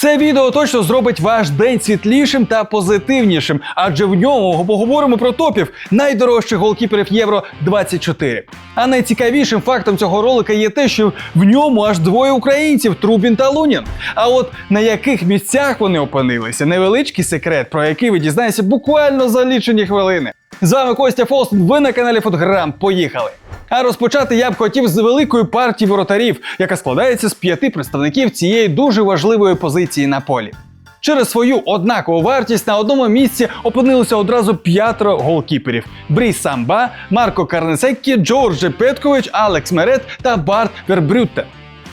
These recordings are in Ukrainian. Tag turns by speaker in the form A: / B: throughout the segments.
A: Це відео точно зробить ваш день світлішим та позитивнішим, адже в ньому поговоримо про топів найдорожчих голкіперів Євро 24. А найцікавішим фактом цього ролика є те, що в ньому аж двоє українців Трубін та Лунін. А от на яких місцях вони опинилися, невеличкий секрет, про який ви дізнаєтеся буквально за лічені хвилини. З вами Костя Фолстон, ви на каналі Фотограм. Поїхали! А розпочати я б хотів з великої партії воротарів, яка складається з п'яти представників цієї дуже важливої позиції на полі. Через свою однакову вартість на одному місці опинилося одразу п'ятеро голкіперів: Бріс Самба, Марко Карнесеккі, Джорджі Петкович, Алекс Мерет та Барт Вербрютте.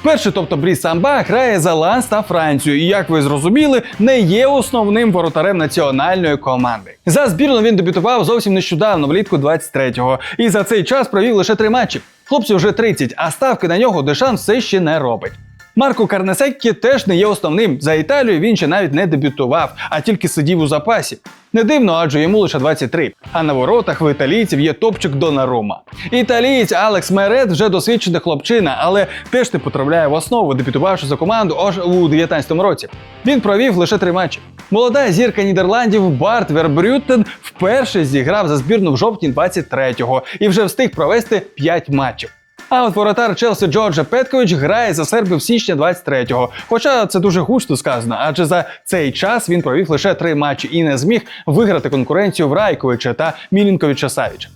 A: Перший, тобто Бріс Самба, грає за Ланс та Францію, і як ви зрозуміли, не є основним воротарем національної команди. За збірну він дебютував зовсім нещодавно, влітку 23-го, і за цей час провів лише три матчі. Хлопцю вже 30, а ставки на нього Дешан все ще не робить. Марко Карнесеккі теж не є основним. За Італію він ще навіть не дебютував, а тільки сидів у запасі. Не дивно, адже йому лише 23. А на воротах в італійців є топчик Донарума. Італієць Алекс Мерет вже досвідчений хлопчина, але теж не потрапляє в основу, дебютувавши за команду аж у 19-му році. Він провів лише три матчі. Молода зірка Нідерландів Барт Вербрютен вперше зіграв за збірну в жовтні 23-го і вже встиг провести 5 матчів. А от воротар Челсі Джорджа Петкович грає за сербів всічня 23-го. Хоча це дуже густо сказано, адже за цей час він провів лише три матчі і не зміг виграти конкуренцію в Райковича та Мілінковича Савіча.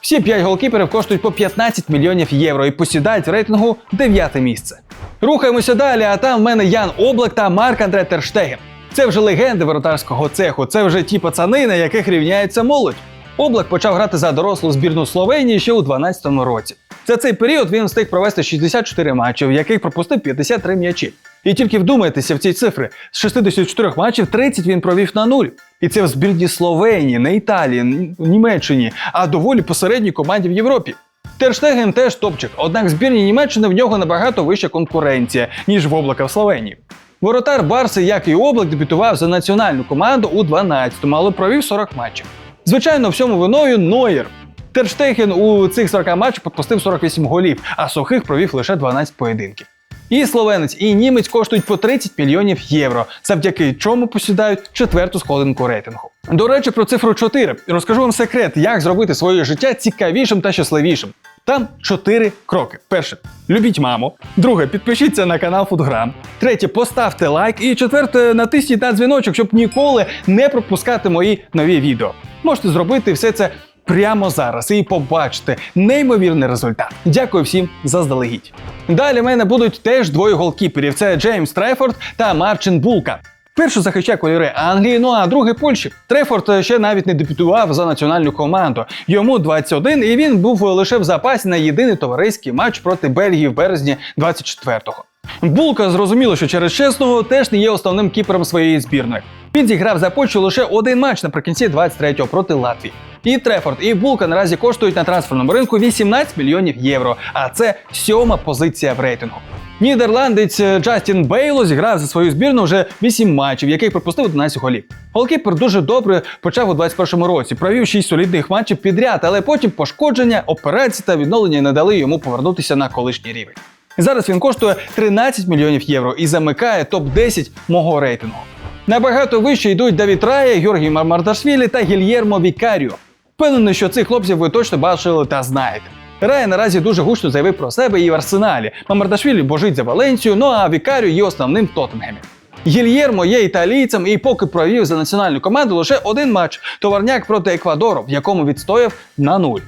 A: Всі п'ять голкіперів коштують по 15 мільйонів євро і посідають в рейтингу дев'яте місце. Рухаємося далі, а там в мене Ян Облак та Марк Андре Терштеген. Це вже легенди воротарського цеху, це вже ті пацани, на яких рівняється молодь. Облак почав грати за дорослу збірну Словенії ще у 12-му році. За цей період він встиг провести 64 матчі, в яких пропустив 53 м'ячі. І тільки вдумайтеся в ці цифри: з 64 матчів 30 він провів на нуль. І це в збірні Словенії, не Італії, Німеччині, а доволі посередній команді в Європі. Терштеген теж топчик, однак в збірні Німеччини в нього набагато вища конкуренція, ніж в облака в Словенії. Воротар Барси, як і облак, дебютував за національну команду у 12-му, але провів 40 матчів. Звичайно, всьому виною Нойер. Терштеген у цих 40 матчах пропустив 48 голів, а сухих провів лише 12 поєдинків. І словенець, і німець коштують по 30 мільйонів євро, завдяки чому посідають четверту сходинку рейтингу. До речі, про цифру 4. Розкажу вам секрет, як зробити своє життя цікавішим та щасливішим. Там чотири кроки. Перше, любіть маму. Друге, підпишіться на канал Фудграм. Третє, поставте лайк. І четверте, натисніть на дзвіночок, щоб ніколи не пропускати мої нові відео. Можете зробити все це прямо зараз і побачите неймовірний результат. Дякую всім заздалегідь. Далі в мене будуть теж двоє голкіперів: це Джеймс Трефорд та Марчин Булка. Перший захищає кольори Англії, ну а другий Польщі. Трефорд ще навіть не дебютував за національну команду. Йому 21, і він був лише в запасі на єдиний товариський матч проти Бельгії в березні 24-го. Булка зрозуміло, що через чесного теж не є основним кіпером своєї збірної. Він зіграв за Польщу лише один матч наприкінці 23-го проти Латвії. І Трефорд, і Булка наразі коштують на трансферному ринку 18 мільйонів євро, а це сьома позиція в рейтингу. Нідерландець е, Джастін Бейло зіграв за свою збірну вже 8 матчів, яких пропустив 11 голів. Голкіпер дуже добре почав у 21-му році, провів 6 солідних матчів підряд, але потім пошкодження, операції та відновлення не дали йому повернутися на колишній рівень. Зараз він коштує 13 мільйонів євро і замикає топ-10 мого рейтингу. Набагато вище йдуть Давід Рая, Георгій Мамардашвілі та Гільєрмо Вікаріо. Впевнений, що цих хлопців ви точно бачили та знаєте. Рая наразі дуже гучно заявив про себе і в арсеналі. Мамардашвілі божить за Валенцію, ну а Вікаріо є основним в Тоттенгемі. Гільєрмо є італійцем і поки провів за національну команду лише один матч товарняк проти Еквадору, в якому відстояв на нуль.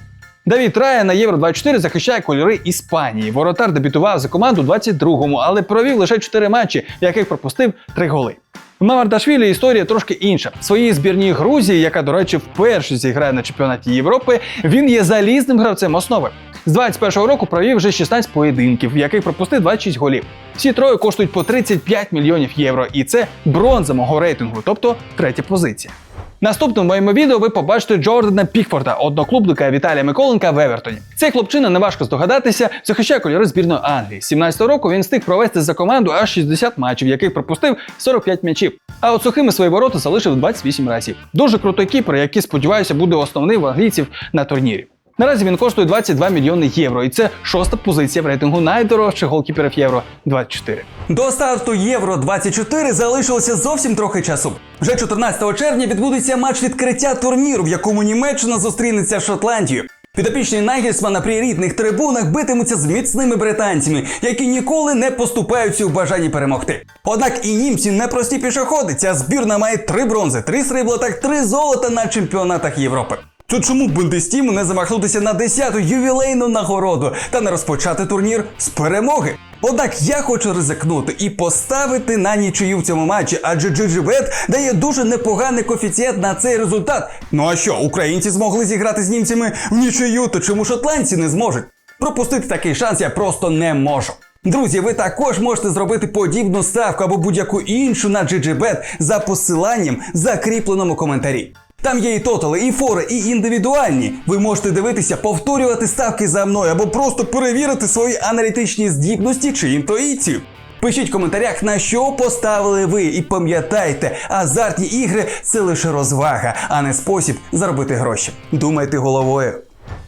A: Давід Рая на Євро 24 захищає кольори Іспанії. Воротар дебютував за команду у 22-му, але провів лише 4 матчі, в яких пропустив 3 голи. В Мамардашвілі історія трошки інша. В своїй збірній Грузії, яка, до речі, вперше зіграє на чемпіонаті Європи, він є залізним гравцем основи. З 21-го року провів вже 16 поєдинків, в яких пропустив 26 голів. Всі троє коштують по 35 мільйонів євро, і це бронза мого рейтингу, тобто третя позиція. Наступному моєму відео ви побачите Джордана Пікфорда, одноклубника Віталія Миколенка в Евертоні. Цей хлопчина, неважко здогадатися, захищає кольори збірної Англії. З 17-го року він встиг провести за команду аж 60 матчів, яких пропустив 45 м'ячів. А от сухими свої ворота залишив 28 разів. Дуже крутий кіпер, який, сподіваюся, буде основний в англійців на турнірі. Наразі він коштує 22 мільйони євро, і це шоста позиція в рейтингу найдорожчих голкіперів євро 24. До старту Євро 24 залишилося зовсім трохи часу. Вже 14 червня відбудеться матч відкриття турніру, в якому Німеччина зустрінеться з Шотландією. Підопічні Нагельсмана при рідних трибунах битимуться з міцними британцями, які ніколи не поступаються у бажанні перемогти. Однак і німці не прості пішоходи. Ця збірна має три бронзи, три срібла та три золота на чемпіонатах Європи. То чому Бундестіму не замахнутися на 10-ту ювілейну нагороду та не розпочати турнір з перемоги? Однак я хочу ризикнути і поставити на нічию в цьому матчі, адже GGBet дає дуже непоганий коефіцієнт на цей результат. Ну а що, українці змогли зіграти з німцями в нічию, то чому шотландці не зможуть? Пропустити такий шанс я просто не можу. Друзі, ви також можете зробити подібну ставку або будь-яку іншу на GGBet за посиланням в закріпленому коментарі. Там є і тотали, і фори, і індивідуальні. Ви можете дивитися, повторювати ставки за мною або просто перевірити свої аналітичні здібності чи інтуїцію. Пишіть в коментарях, на що поставили ви, і пам'ятайте, азартні ігри це лише розвага, а не спосіб заробити гроші. Думайте головою.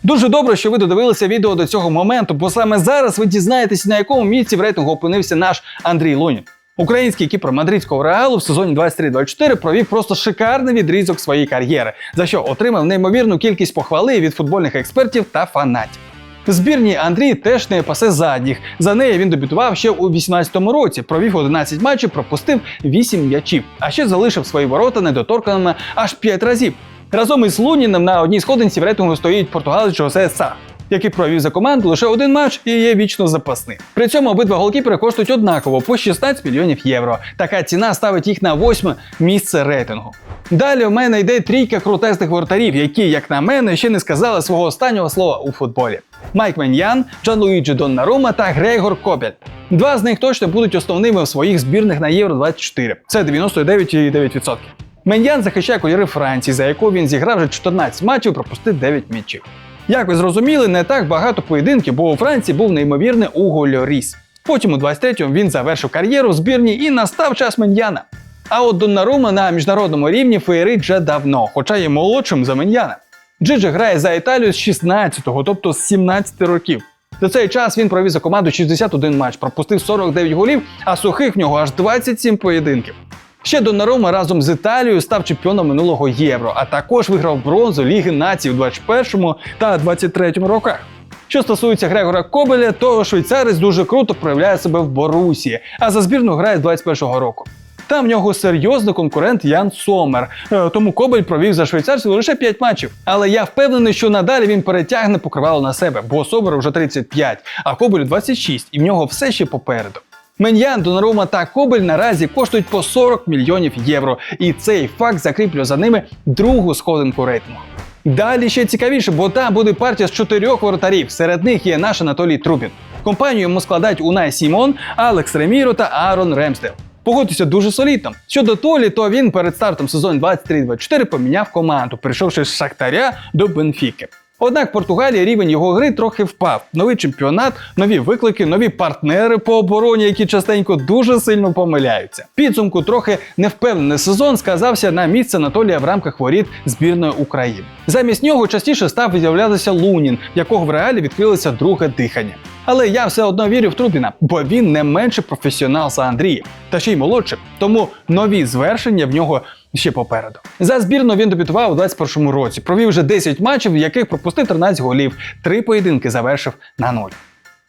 A: Дуже добре, що ви додивилися відео до цього моменту, бо саме зараз ви дізнаєтесь, на якому місці в рейтингу опинився наш Андрій Лунін. Український кіпер мадридського реалу в сезоні 23-24 провів просто шикарний відрізок своєї кар'єри, за що отримав неймовірну кількість похвали від футбольних експертів та фанатів. Збірні Андрій теж не пасе задніх. За неї він дебютував ще у 18-му році, провів 11 матчів, пропустив 8 м'ячів, а ще залишив свої ворота недоторканими аж 5 разів. Разом із Луніним на одній сходинці в рейтингу стоїть португалець Жосе Са, який провів за команду лише один матч і є вічно запасним. При цьому обидва голкіпери коштують однаково по 16 мільйонів євро. Така ціна ставить їх на восьме місце рейтингу. Далі у мене йде трійка крутезних воротарів, які, як на мене, ще не сказали свого останнього слова у футболі. Майк Меньян, Джан Луїджі Доннарума та Грейгор Кобель. Два з них точно будуть основними в своїх збірних на Євро 24. Це 99,9%. Меньян захищає кольори Франції, за яку він зіграв вже 14 матчів, пропустив 9 м'ячів. Як ви зрозуміли, не так багато поєдинків, бо у Франції був неймовірний Уго Льоріс. Потім у 23-му він завершив кар'єру в збірні і настав час Меньяна. А от Доннарума на міжнародному рівні феєрить вже давно, хоча є молодшим за Меньяна. Джиджи грає за Італію з 16-го, тобто з 17 років. За цей час він провів за команду 61 матч, пропустив 49 голів, а сухих в нього аж 27 поєдинків. Ще Доннарума разом з Італією став чемпіоном минулого євро, а також виграв бронзу Ліги націй у 21 та 23 роках. Що стосується Грегора Кобеля, то швейцарець дуже круто проявляє себе в Борусі, а за збірну грає з 21-го року. Там в нього серйозний конкурент Ян Сомер, Е, тому Кобель провів за швейцарців лише 5 матчів. Але я впевнений, що надалі він перетягне покривало на себе, бо Сомеру вже 35, а Кобелю 26, і в нього все ще попереду. Меньян, Донарума та Кобель наразі коштують по 40 мільйонів євро, і цей факт закріплює за ними другу сходинку рейтингу. Далі ще цікавіше, бо там буде партія з чотирьох воротарів. Серед них є наш Анатолій Трубін. Компанію йому складають Унай Сімон, Алекс Реміро та Аарон Ремстел. Погодьтеся дуже солідно. Щодо Толі, то він перед стартом сезону 23-24 поміняв команду, перейшовши з Шахтаря до Бенфіки. Однак в Португалії рівень його гри трохи впав. Новий чемпіонат, нові виклики, нові партнери по обороні, які частенько дуже сильно помиляються. Підсумку трохи невпевнений сезон сказався на місце Анатолія в рамках воріт збірної України. Замість нього частіше став виявлятися Лунін, якого в реалі відкрилося друге дихання. Але я все одно вірю в Трубіна, бо він не менше професіонал за Андрія, та ще й молодший. Тому нові звершення в нього ще попереду. За збірну він дебютував у 21-му році. Провів вже 10 матчів, в яких пропустив 13 голів. Три поєдинки завершив на нуль.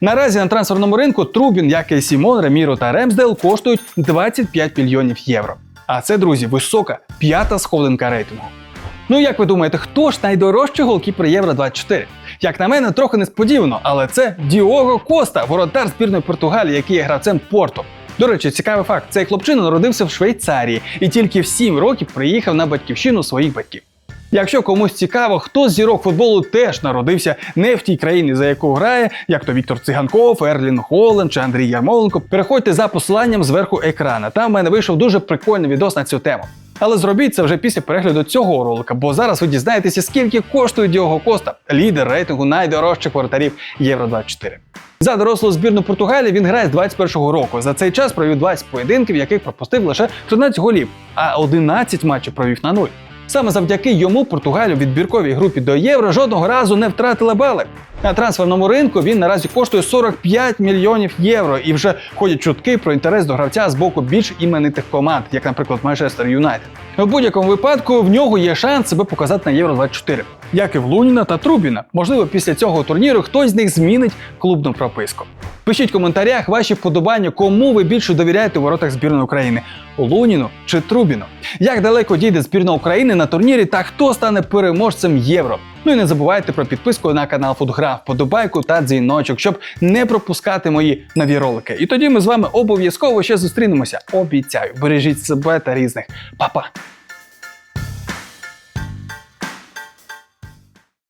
A: Наразі на трансферному ринку Трубін, як і Сімон, Реміро та Ремсдел коштують 25 мільйонів євро. А це, друзі, висока п'ята сходинка рейтингу. Ну як ви думаєте, хто ж найдорожчий голкіпер Євро 24? Як на мене, трохи несподівано, але це Діого Коста, воротар збірної Португалії, який є гравцем Порту. До речі, цікавий факт: цей хлопчина народився в Швейцарії і тільки в 7 років приїхав на батьківщину своїх батьків. Якщо комусь цікаво, хто з зірок футболу теж народився не в тій країні, за яку грає, як то Віктор Циганков, Ерлін Холланд чи Андрій Ярмоленко, переходьте за посиланням зверху екрана. Там в мене вийшов дуже прикольний відос на цю тему. Але зробіть це вже після перегляду цього ролика, бо зараз ви дізнаєтеся, скільки коштує Діого Коста, лідер рейтингу найдорожчих воротарів Євро 24. За дорослу збірну Португалії він грає з 21-го року. За цей час провів 20 поєдинків, яких пропустив лише 13 голів, а 11 матчів провів на нуль. Саме завдяки йому Португалія в відбірковій групі до євро жодного разу не втратила бали. На трансферному ринку він наразі коштує 45 мільйонів євро, і вже ходять чутки про інтерес до гравця з боку більш іменитих команд, як, наприклад, Манчестер Юнайтед. У будь-якому випадку в нього є шанс себе показати на Євро 24 як і в Луніна та Трубіна. Можливо, після цього турніру хтось з них змінить клубну прописку. Пишіть в коментарях ваші вподобання, кому ви більше довіряєте у воротах збірної України Луніну чи Трубіну. Як далеко дійде збірна України на турнірі та хто стане переможцем євро? Ну і не забувайте про підписку на канал Фотограф, подобайку та дзвіночок, щоб не пропускати мої нові ролики. І тоді ми з вами обов'язково ще зустрінемося. Обіцяю, бережіть себе та різних. Па-па!